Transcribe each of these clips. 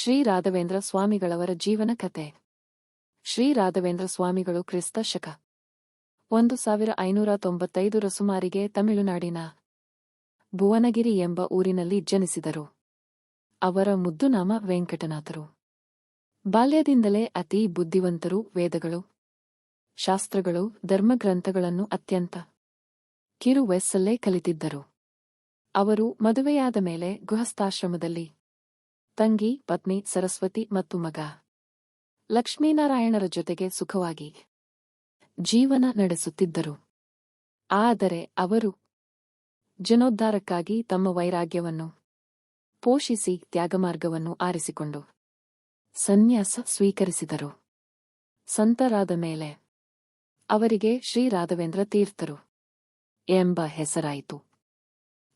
ಶ್ರೀ ರಾಘವೇಂದ್ರ ಸ್ವಾಮಿಗಳವರ ಜೀವನ ಕಥೆ. ಶ್ರೀ ರಾಘವೇಂದ್ರ ಸ್ವಾಮಿಗಳು ಕ್ರಿಸ್ತ ಶಕ. ಒಂದು ಸಾವಿರ ಐನೂರ ತೊಂಬತ್ತೈದರ ಸುಮಾರಿಗೆ ತಮಿಳುನಾಡಿನ ಭುವನಗಿರಿ ಎಂಬ ಊರಿನಲ್ಲಿ ಜನಿಸಿದರು. ಅವರ ಮುದ್ದುನಾಮ ವೆಂಕಟನಾಥರು. ಬಾಲ್ಯದಿಂದಲೇ ಅತಿ ಬುದ್ಧಿವಂತರು, ವೇದಗಳು, ಶಾಸ್ತ್ರಗಳು, ಧರ್ಮಗ್ರಂಥಗಳನ್ನು ಅತ್ಯಂತ ಕಿರು ವಯಸ್ಸಲ್ಲೇ ಕಲಿತಿದ್ದರು. ಅವರು ಮದುವೆಯಾದ ಮೇಲೆ ಗೃಹಸ್ಥಾಶ್ರಮದಲ್ಲಿ ತಂಗಿ, ಪತ್ನಿ, ಸರಸ್ವತಿ ಮತ್ತು ಮಗ. ಲಕ್ಷ್ಮೀನಾರಾಯಣರ ಜೊತೆಗೆ ಸುಖವಾಗಿ ಜೀವನ ನಡೆಸುತ್ತಿದ್ದರು. ಆದರೆ ಅವರು ಜನೋದ್ಧಾರಕ್ಕಾಗಿ ತಮ್ಮ ವೈರಾಗ್ಯವನ್ನು ಪೋಷಿಸಿ ತ್ಯಾಗಮಾರ್ಗವನ್ನು ಆರಿಸಿಕೊಂಡು ಸನ್ಯಾಸ ಸ್ವೀಕರಿಸಿದರು. ಸಂತರಾದ ಮೇಲೆ ಅವರಿಗೆ ಶ್ರೀ ರಾಘವೇಂದ್ರ ತೀರ್ಥರು ಎಂಬ ಹೆಸರಾಯಿತು.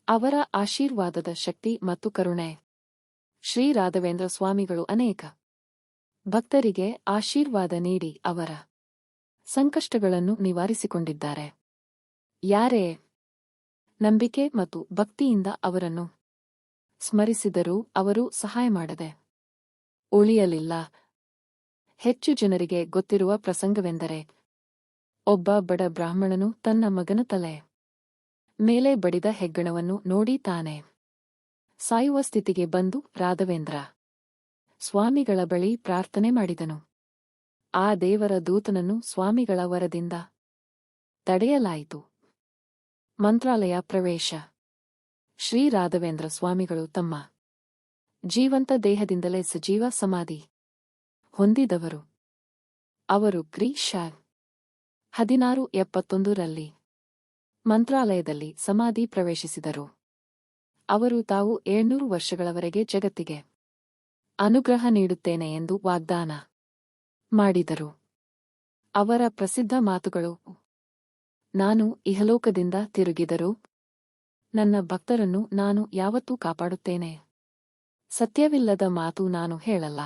ಅವರ ಆಶೀರ್ವಾದದ ಶಕ್ತಿ ಮತ್ತು ಕರುಣೆ ಶ್ರೀ ರಾಘವೇಂದ್ರ ಸ್ವಾಮಿಗಳು ಅನೇಕ. ಭಕ್ತರಿಗೆ ಆಶೀರ್ವಾದ ನೀಡಿ ಅವರ ಸಂಕಷ್ಟಗಳನ್ನು ನಿವಾರಿಸಿಕೊಂಡಿದ್ದಾರೆ. ಯಾರೇ ನಂಬಿಕೆ ಮತ್ತು ಭಕ್ತಿಯಿಂದ ಅವರನ್ನು ಸ್ಮರಿಸಿದರೂ ಅವರು ಸಹಾಯ ಮಾಡದೆ ಉಳಿಯಲಿಲ್ಲ. ಹೆಚ್ಚು ಜನರಿಗೆ ಗೊತ್ತಿರುವ ಪ್ರಸಂಗವೆಂದರೆ, ಒಬ್ಬ ಬಡ ಬ್ರಾಹ್ಮಣನು ತನ್ನ ಮಗನ ತಲೆ ಮೇಲೆ ಬಡಿದ ಹೆಗ್ಗಣವನ್ನು ನೋಡಿ ತಾನೆ. ಸಾಯುವ ಸ್ಥಿತಿಗೆ ಬಂದು ರಾಘವೇಂದ್ರ ಸ್ವಾಮಿಗಳ ಬಳಿ ಪ್ರಾರ್ಥನೆ ಮಾಡಿದನು. ಆ ದೇವರ ದೂತನನ್ನು ಸ್ವಾಮಿಗಳ ವರದಿಂದ ತಡೆಯಲಾಯಿತು. ಮಂತ್ರಾಲಯ ಪ್ರವೇಶ. ಶ್ರೀ ರಾಘವೇಂದ್ರ ಸ್ವಾಮಿಗಳು ತಮ್ಮ ಜೀವಂತ ದೇಹದಿಂದಲೇ ಸಜೀವ ಸಮಾಧಿ ಹೊಂದಿದವರು. ಅವರು ಗ್ರೀಶಾ ಹದಿನಾರು ಎಪ್ಪತ್ತೊಂದರಲ್ಲಿ ಮಂತ್ರಾಲಯದಲ್ಲಿ ಸಮಾಧಿ ಪ್ರವೇಶಿಸಿದರು. ಅವರು ತಾವು ಏಳ್ನೂರು ವರ್ಷಗಳವರೆಗೆ ಜಗತ್ತಿಗೆ ಅನುಗ್ರಹ ನೀಡುತ್ತೇನೆ ಎಂದು ವಾಗ್ದಾನ ಮಾಡಿದರು. ಅವರ ಪ್ರಸಿದ್ಧ ಮಾತುಗಳು, ನಾನು ಇಹಲೋಕದಿಂದ ತಿರುಗಿದರೂ ನನ್ನ ಭಕ್ತರನ್ನು ನಾನು ಯಾವತ್ತೂ ಕಾಪಾಡುತ್ತೇನೆ. ಸತ್ಯವಿಲ್ಲದ ಮಾತು ನಾನು ಹೇಳಲ್ಲ.